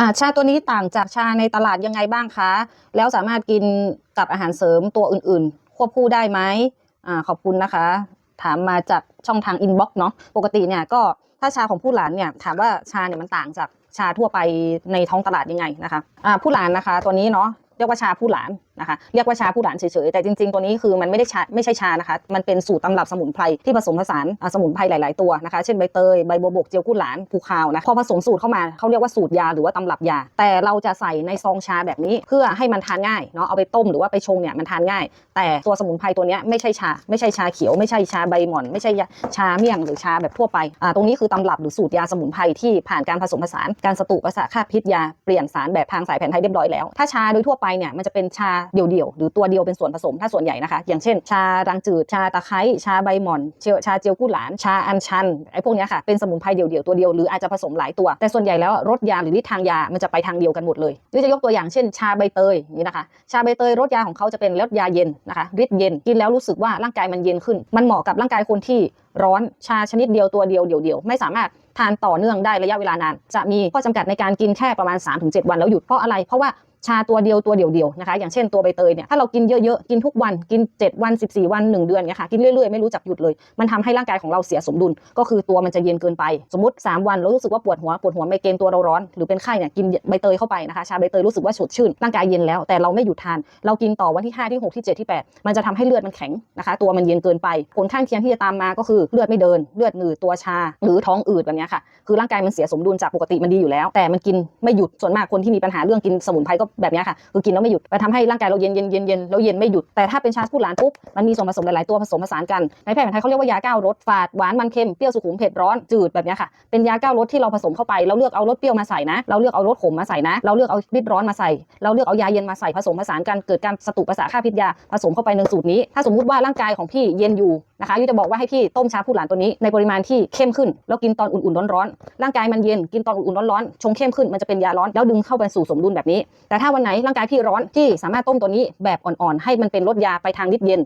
อ่าชาตัวนี้ต่างจากชาในตลาดยังไงบ้างคะ แล้วสามารถกินกับอาหารเสริมตัวอื่นๆ ควบคู่ได้ไหมอ่าขอบคุณนะคะ ถามมาจากช่องทางอินบ็อกซ์เนาะปกติเนี่ยก็ถ้าชาของผู้หลานเนี่ยถามว่าชาเนี่ยมันต่างจากชาทั่วไปในท้องตลาดยังไงนะคะอ่าผู้หลานนะคะ ตัวนี้เนาะเรียกว่าชาผู้หลาน นะคะเรียกว่าชาผู้หลานเฉยๆแต่จริงๆตัวนี้คือมันไม่ได้ชาไม่ใช่ชานะคะมันเป็นสูตรตำรับสมุนไพรที่ผสมผสานสมุนไพรหลายๆตัวนะคะเช่นใบเตยใบบัวบกเจียวกุ้หลานภูคาวนะพอผสมสูตรเข้ามาเขาเรียกว่าสูตรยาหรือว่าตำรับยา แต่เราจะใส่ในซองชาแบบนี้เพื่อให้มันทานง่ายเนาะเอาไปต้มหรือว่าไปชงเนี่ยมันทานง่าย แต่ตัวสมุนไพรตัวนี้ไม่ใช่ชา ไม่ใช่ชาเขียวไม่ใช่ชาใบหม่อน ไม่ใช่ชาเมี่ยงหรือชาแบบทั่วไปอ่าตรงนี้คือตำรับหรือสูตรยาสมุนไพรที่ผ่านการผสมผสานการสตุประสาทฆ่าพิษยาเปลี่ยนสารแบบทางสายแผนไทยเรียบร้อยแล้วถ้าชาโดยทั่วไปเนี่ยมันจะเป็นชาเดี่ยวๆ หรือตัวเดียวเป็นส่วนผสมถ้าส่วนใหญ่นะคะ อย่างเช่น ชารังจืด ชาตะไคร้ชาใบหม่อนเจียวชาเจียวกู้หลาน ชาอัญชันไอ้พวกเนี้ยค่ะเป็นสมุนไพรเดี่ยวๆตัวเดียวหรืออาจจะผสมหลายตัว แต่ส่วนใหญ่แล้วรสยาหรือฤทธิ์ทางยามันจะไปทางเดียวกันหมดเลยหรือจะยกตัวอย่างเช่น ชาใบเตยนี้นะคะ ชาใบเตยรสยาของเขาจะเป็นรสยาเย็นนะคะฤทธิ์เย็นกินแล้วรู้สึกว่าร่างกายมันเย็นขึ้น มันเหมาะกับร่างกายคนที่ร้อนชาชนิดเดียวตัวเดียวเดี่ยวๆไม่สามารถทานต่อเนื่องได้ระยะเวลานาน จะมีข้อจำกัดในการกินแค่ประมาณ 3-7 วันแล้วหยุดเพราะอะไรเพราะว่า ชาตัวเดียวตัวเดียวๆนะคะ อย่างเช่นตัวใบเตยเนี่ยถ้าเรากินเยอะๆกินทุกวันกิน 7 วัน 14 วัน 1 เดือนเนี่ยค่ะกินเรื่อยๆไม่รู้จักหยุดเลย มันทำให้ร่างกายของเราเสียสมดุล ก็คือตัวมันจะเย็นเกินไป สมมติ 3 วันเรารู้สึกว่าปวดหัวปวดหัวไมเกรนตัวเราร้อนหรือเป็นไข้เนี่ยกินใบเตยเข้าไปนะคะชาใบเตยรู้สึกว่าสดชื่นร่างกายเย็นแล้วแต่เราไม่หยุดทาน เรากินต่อวันที่ 5 ที่ 6 ที่ 7 ที่ 8 มันจะทำให้เลือดมันแข็งนะคะ ตัวมันเย็นเกินไปผลข้างเคียงที่จะตามมาก็คือเลือดไม่เดินเลือดหนืดตัวชา หรือท้องอืดแบบเนี้ค่ะคือร่างกายมันเสียสมดุลจากปกติมันดีอยู่แล้ว แต่มันกินไม่หยุดส่วนมากคนที่มีปัญหาเรื่องกินสมุนไพรก็แบบนี้ค่ะคือกินแล้วไม่หยุดไปทำให้ร่างกายเราเย็นเย็นเย็นเย็นแล้วเย็นไม่หยุดแต่ถ้าเป็นชาผู้หลานปุ๊บมันมีส่วนผสมหลาย ๆ ตัวผสมผสานกันในแพทย์แผนไทยเขาเรียกว่ายาเก้ารสฝาดหวานมันเค็มเปรี้ยวสุขุมเผ็ดร้อนจืดแบบนี้ค่ะเป็นยาเก้ารสที่เราผสมเข้าไปเราเลือกเอารสเปรี้ยวมาใส่นะ เราเลือกเอารสขมมาใส่นะ เราเลือกเอาริดร้อนมาใส่เราเลือกเอายาเย็นมาใส่ผสมผสานกันเกิดการสตุประสาทฆ่าพิษยาผสมเข้าไปในสูตรนี้ ถ้าสมมุติว่าร่างกายของพี่เย็นอยู่ นะคะยุ้ยจะบอกว่าให้พี่ต้มชาผู้หลานตัวนี้ในปริมาณที่เข้มขึ้น แล้วกินตอนอุ่นๆร้อนๆร่างกายมันเย็นกินตอนอุ่นๆร้อนๆชงเข้มขึ้นมันจะเป็นยาร้อนแล้วดึงเข้าไปสู่สมดุลแบบนี้ แต่ถ้าวันไหนร่างกายพี่ร้อนพี่สามารถต้มตัวนี้แบบอ่อนๆให้มันเป็นรสยาไปทางนิดเย็น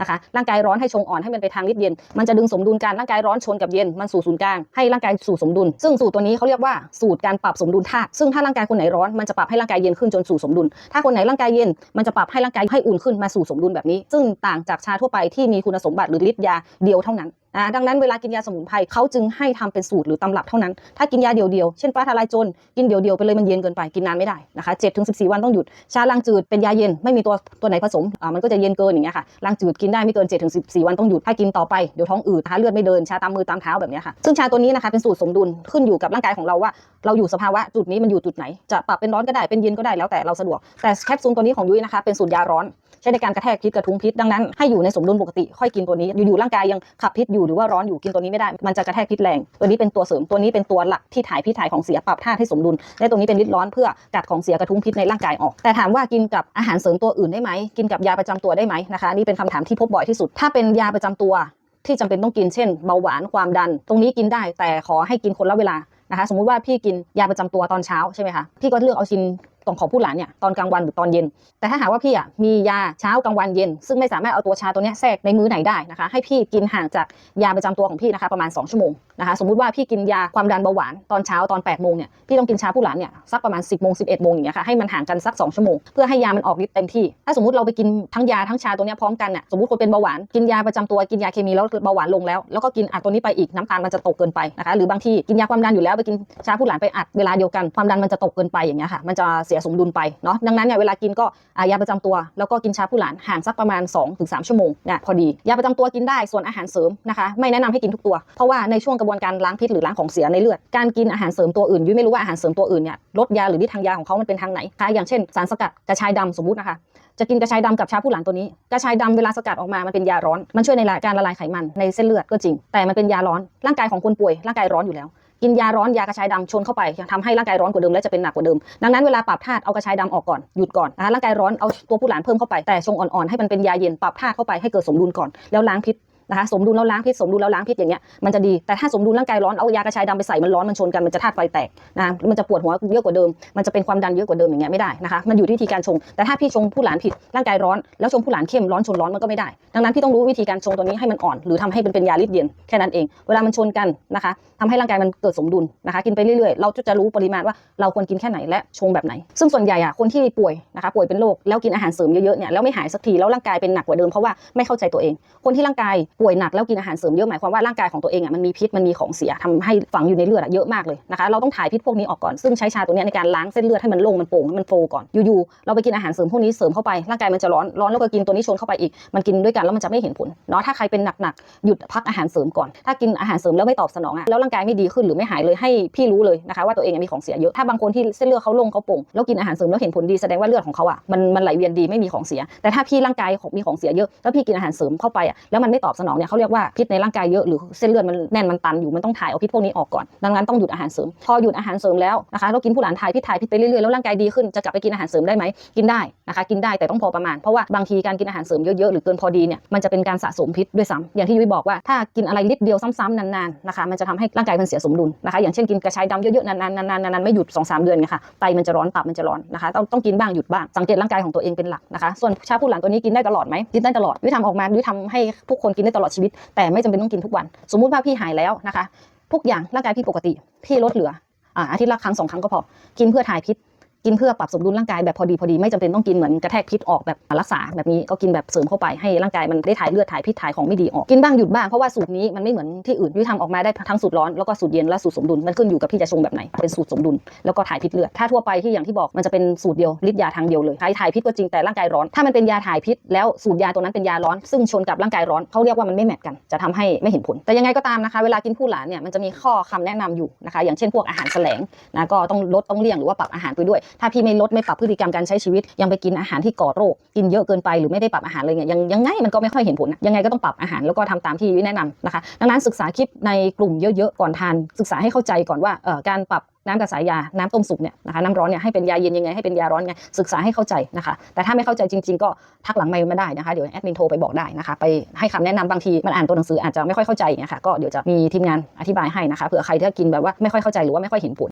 นะคะร่างกายร้อนให้ชงอ่อนให้มันไปทางฤทธิ์เย็น มันจะดึงสมดุลกันร่างกายร้อนชนกับเย็นมันสู่ศูนย์กลางให้ร่างกายสู่สมดุล ซึ่งสูตรตัวนี้เขาเรียกว่าสูตรการปรับสมดุลธาตุซึ่งถ้าร่างกายคนไหนร้อนมันจะปรับให้ร่างกายเย็นขึ้นจนสู่สมดุล ถ้าคนไหนร่างกายเย็นมันจะปรับให้ร่างกายให้อุ่นขึ้นมาสู่สมดุลแบบนี้ ซึ่งต่างจากชาทั่วไปที่มีคุณสมบัติหรือฤทธิ์ยาเดียวเท่านั้นอ่าดังนั้นเวลากินยาสมุนไพรเขาจึงให้ทำเป็นสูตรหรือตำรับเท่านั้น ถ้ากินยาเดียวๆ เช่นฟ้าทลายโจรกินเดียวๆ ไปเลยมันเย็นเกินไปกินนานไม่ได้นะคะ7ถึง14วันต้องหยุด ชาลังจืดเป็นยาเย็นไม่มีตัวตัวไหนผสมอ่ามันก็จะเย็นเกินอย่างเงี้ยค่ะลังจืดกินได้ไม่เกิน7ถึง14วันต้องหยุดถ้ากินต่อไปเดี๋ยวท้องอืดนะคะเลือดไม่เดินชาตามมือตามเท้าแบบเนี้ยค่ะซึ่งชาตัวนี้นะคะเป็นสูตรสมดุลขึ้นอยู่กับร่างกายของเราว่าเราอยู่สภาวะจุดนี้มันอยู่จุดไหน จะปรับเป็นร้อนก็ได้เป็นเย็นก็ได้แล้วแต่เราสะดวกแต่แคปซูลตัวนี้ของยุ้ยนะคะเป็นสูตรยาร้อนใช้ในการกระแทกพิษกระทุ้งพิษดังนั้นให้อยู่ในสมดุลปกติค่อยกินตัวนี้อยู่ๆร่างกายยังขับพิษอยู่หรือว่าร้อนอยู่กินตัวนี้ไม่ได้ มันจะกระแทกพิษแรง ตัวนี้เป็นตัวเสริม ตัวนี้เป็นตัวหลักที่ถ่ายพิษถ่ายของเสียปรับธาตุให้สมดุล และตัวนี้เป็นฤทธิ์ร้อนเพื่อกัดของเสียกระทุ้งพิษในร่างกายออก แต่ถามว่ากินกับอาหารเสริมตัวอื่นได้ไหม กินกับยาประจำตัวได้ไหมนะคะอันนี่เป็นคำถามที่พบบ่อยที่สุด ถ้าเป็นยาประจำตัวที่จำเป็นต้องกิน เช่น เบาหวาน ความดัน ตรงนี้กินได้ แต่ขอให้กินคนละเวลานะคะ สมมุติว่าพี่กินยาประจำตัวตอนเช้าใช่ไหมคะ พี่ก็เลือกเอาชินตรงของผู้หลานเนี่ยตอนกลางวันหรือตอนเย็น แต่ถ้าหากว่าพี่อะมียาเช้ากลางวันเย็น ซึ่งไม่สามารถเอาตัวชาตัวนี้แทรกในมื้อไหนได้นะคะ ให้พี่กินห่างจากยาประจำตัวของพี่นะคะประมาณ 2 ชั่วโมงนะคะสมมุติว่าพี่กินยาความดันเบาหวานตอนเช้าตอน8ปดโมงเนี่ยพี่ต้องกินชาผู้หลานเนี่ยสักประมาณ 10บโมงสิบเอ็ดโมงอย่างเงี้ยค่ะให้มันห่างกันสัก 2 ชั่วโมงเพื่อให้ยามันออกฤทธิ์เต็มที่ ถ้าสมมติเราไปกินทั้งยาทั้งชาตัวนี้พร้อมกันน่ะสมมติคนเป็นเบาหวานกินยาประจำตัวกินยาเคมีแล้วเบาหวานลงแล้ว แล้วก็กินอัดตัวนี้ไปอีกน้ำตาลมันจะตกเกินไปนะคะหรือบางทีกินยาความดันอยู่แล้วไปกินชาผู้หลานไปอัดเวลาเดียวกันความดันมันจะตกเกินไปอย่างเงี้ยค่ะมันจะเสียสมดุลไปเนาะดังนั้นเนี่ยเวลากินก็ยาประจำตัว แล้วก็กินชาผู้หลานห่างสักประมาณ 2-3 ชั่วโมงเนี่ยพอดียาประจำตัวกินได้ส่วนอาหารเสริมนะคะไม่แนะนำให้กินทุกตัว เพราะว่าในช่วงกระบวนการล้างพิษหรือล้างของเสียในเลือดการกินอาหารเสริมตัวอื่นยุ้ยไม่รู้ว่าอาหารเสริมตัวอื่นเนี่ยลดยาหรือทธิ์ทางยาของเขามันเป็นทางไหนคะอย่างเช่นสารสกัดกระชายดำสมมุตินะคะจะกินกระชายดำกับชาผู้หลานตัวนี้ กระชายดำเวลาสกัดออกมามันเป็นยาร้อน มันช่วยในการละลายไขมันในเส้นเลือดก็จริง แต่มันเป็นยาร้อน ร่างกายของคนป่วย ร่างกายร้อนอยู่แล้ว กินยาร้อนยากระชายดำชนเข้าไปยังทำให้ร่างกายร้อนกว่าเดิมและจะเป็นหนักกว่าเดิม ดังนั้นเวลาปรับธาตุเอากระชายดำออกก่อนหยุดก่อนนะคะร่างกายร้อนเอาตัวผู้หลานเพิ่มเข้าไปแต่ชงอ่อนๆให้มันเป็นยาเย็นปรับธาตุเข้าไปให้เกิดสมดุลก่อนแล้วล้างพิษ นะคะสมดุลแล้วล้างพิษสมดุลแล้วล้างพิษอย่างเงี้ยมันจะดีแต่ถ้าสมดุลร่างกายร้อนเอายากระชายดำไปใส่มันร้อนมันชนกันมันจะธาตุไฟแตกนะมันจะปวดหัวเยอะกว่าเดิม มันจะเป็นความดันเยอะกว่าเดิมอย่างเงี้ยไม่ได้นะคะมันอยู่ที่วิธีการชง แต่ถ้าพี่ชงผู้หลานผิดร่างกายร้อนแล้วชงผู้หลานเข้มร้อนชนร้อนมันก็ไม่ได้ ดังนั้นพี่ต้องรู้วิธีการชงตัวนี้ให้มันอ่อน หรือทำให้เป็นเป็นยาลิดเดียนแค่นั้นเอง เวลามันชนกันนะคะทำให้ร่างกายมันเกิดสมดุลนะคะกินไปเรื่อยๆ เราจะรู้ปริมาณว่าเราควรกินแค่ไหนและชงแบบไหน ซึ่งส่วนใหญ่อะคนที่ป่วยนะคะป่วยเป็นโรคแล้วกินอาหารเสริมเยอะๆเนี่ยแล้วไม่หายสักทีแล้วร่างกายเป็นหนักกว่าเดิมเพราะว่าไม่เข้าใจตัวเอง คนที่ร่างกายป่วยหนักแล้วกินอาหารเสริมเยอะหมายความว่าร่างกายของตัวเองอะมันมีพิษมันมีของเสียทำให้ฝังอยู่ในเลือดอะเยอะมากเลยนะคะเราต้องถ่ายพิษพวกนี้ออกก่อนซึ่งใช้ชาตัวนี้ในการล้างเส้นเลือดให้มันโล่งมันโปร่งให้มันโฟก่อนอยู่ๆเราไปกินอาหารเสริมพวกนี้เสริมเข้าไปร่างกายมันจะร้อนร้อนแล้วก็กินตัวนี้ชนเข้าไปอีก มันกินด้วยกันแล้วมันจะไม่เห็นผลเนาะถ้าใครเป็นหนักๆหยุดพักอาหารเสริมก่อน ถ้ากินอาหารเสริมแล้วไม่ตอบสนองอะแล้วร่างกายไม่ดีขึ้นหรือไม่หายเลยให้พี่รู้เลยนะคะว่าตัวเองมีของเสียเยอะถ้าบางคนที่เส้นเลือดเขาลงเขาโป่งแล้วกินอาหารเสริมแล้วเห็นผลดีแสดงว่าเลือดของเขาอะมันมันไหลเวียนดีไม่มีของเสีย แต่ถ้าพี่ร่างกายมีของเสียเยอะแล้วพี่กินอาหารเสริมเข้าไปอะแล้วมันไม่ตอบสนองเนี่ยเขาเรียกว่าพิษในร่างกายเยอะหรือเส้นเลือดมันแน่นมันตันอยู่มันต้องถ่ายเอาพิษพวกนี้ออกก่อนดังนั้นต้องหยุดอาหารเสริม พอหยุดอาหารเสริมแล้วนะคะเรากินผู้หลานถ่ายพิษถ่ายพิษไปเรื่อยๆแล้วร่างกายดีขึ้นจะกลับไปกินอาหารเสริมได้ไหมกินได้นะคะกินได้แต่ต้องพอประมาณเพราะว่าบางทีการกินอาหารเสริมเยอะๆหรือเกินพอดีเนี่ยมันจะเป็นการสะสมพิษด้วยซ้ำอย่างที่ยุ้ยบอกว่าถ้ากินอะไรลิตรเดียวซ้ำๆนานๆนะคะมันจะทำให้ร่างกายมันเสียสมดุลนะคะอย่างเช่นกินกระชายดำเยอะๆนานๆนานๆนานๆไม่หยุดสองสามเดือนไงค่ะไตมันจะร้อนตับมันจะร้อนนะคะต้องต้องกินบ้างหยุดบ้างสังเกตร่างกายของตัวเองเป็นหลักนะคะส่วนชาผู้หลานตัวนี้กินได้ตลอดไหมกินได้ตลอดยุ้ยทำออกมายุ้ยทำให้ทุกคนกินได้ตลอดชีวิต แต่ไม่จำเป็นต้องกินทุกวัน สมมุติว่าพี่หายแล้วนะคะทุกอย่างร่างกายพี่ปกติ พี่ลดเหลืออาทิตย์ละครั้งสองครั้งก็พอ กินเพื่อถ่ายพิษ กินเพื่อปรับสมดุลร่างกายแบบพอดีพอดีไม่จำเป็นต้องกินเหมือนกระแทกพิษออกแบบรักษาแบบนี้ก็กินแบบเสริมเข้าไปให้ร่างกายมันได้ถ่ายเลือดถ่ายพิษถ่ายของไม่ดีออกกินบ้างหยุดบ้างเพราะว่าสูตรนี้มันไม่เหมือนที่อื่นที่ทำออกมาได้ทั้งสูตรร้อนแล้วก็สูตรเย็นและสูตรสมดุลมันขึ้นอยู่กับพี่จะชงแบบไหนเป็นสูตรสมดุลแล้วก็ถ่ายพิษเลือดถ้าทั่วไปที่อย่างที่บอกมันจะเป็นสูตรเดียวฤทธิ์ยาทางเดียวเลยถ่ายถ่ายพิษก็จริงแต่ร่างกายร้อน ถ้ามันเป็นยาถ่ายพิษแล้วสูตรยาตัวนั้นเป็นยาร้อน ซึ่งชนกับร่างกายร้อนเขาเรียกว่ามันไม่แมทกันจะทำให้ไม่เห็นผล แต่ยังไงก็ตามนะคะเวลากินผู้หลานเนี่ยมันจะมีข้อคำแนะนำอยู่นะคะอย่างเช่นพวกอาหารแสลงนะก็ต้องลดต้องเลี่ยงหรือว่าปรับอาหารไปด้วยถ้าพี่ไม่ลดไม่ปรับพฤติกรรมการใช้ชีวิต ยังไปกินอาหารที่ก่อโรค กินเยอะเกินไปหรือไม่ได้ปรับอาหารเลยเนี่ยยังยังไงมันก็ไม่ค่อยเห็นผลยังไงก็ต้องปรับอาหารแล้วก็ทำตามที่วิแนะนำนะคะดังนั้นศึกษาคลิปในกลุ่มเยอะๆก่อนทาน ศึกษาให้เข้าใจก่อนว่าเอ่อการปรับน้ำกระสายยา น้ำต้มสุกเนี่ยนะคะ น้ำร้อนเนี่ยให้เป็นยาเย็นยังไง ให้เป็นยาร้อนไง ศึกษาให้เข้าใจนะคะ แต่ถ้าไม่เข้าใจจริง ๆ ก็ทักหลังไมค์มาได้นะคะ เดี๋ยวแอดมินโทรไปบอกได้นะคะ ไปให้คำแนะนำบางที มันอ่านตัวหนังสืออาจจะไม่ค่อยเข้าใจเนี่ยค่ะก็เดี๋ยวจะมีทีมงานอธิบายให้นะคะ เผื่อใครที่กินแบบว่าไม่ค่อยเข้าใจหรือว่าไม่ค่อยเห็นผล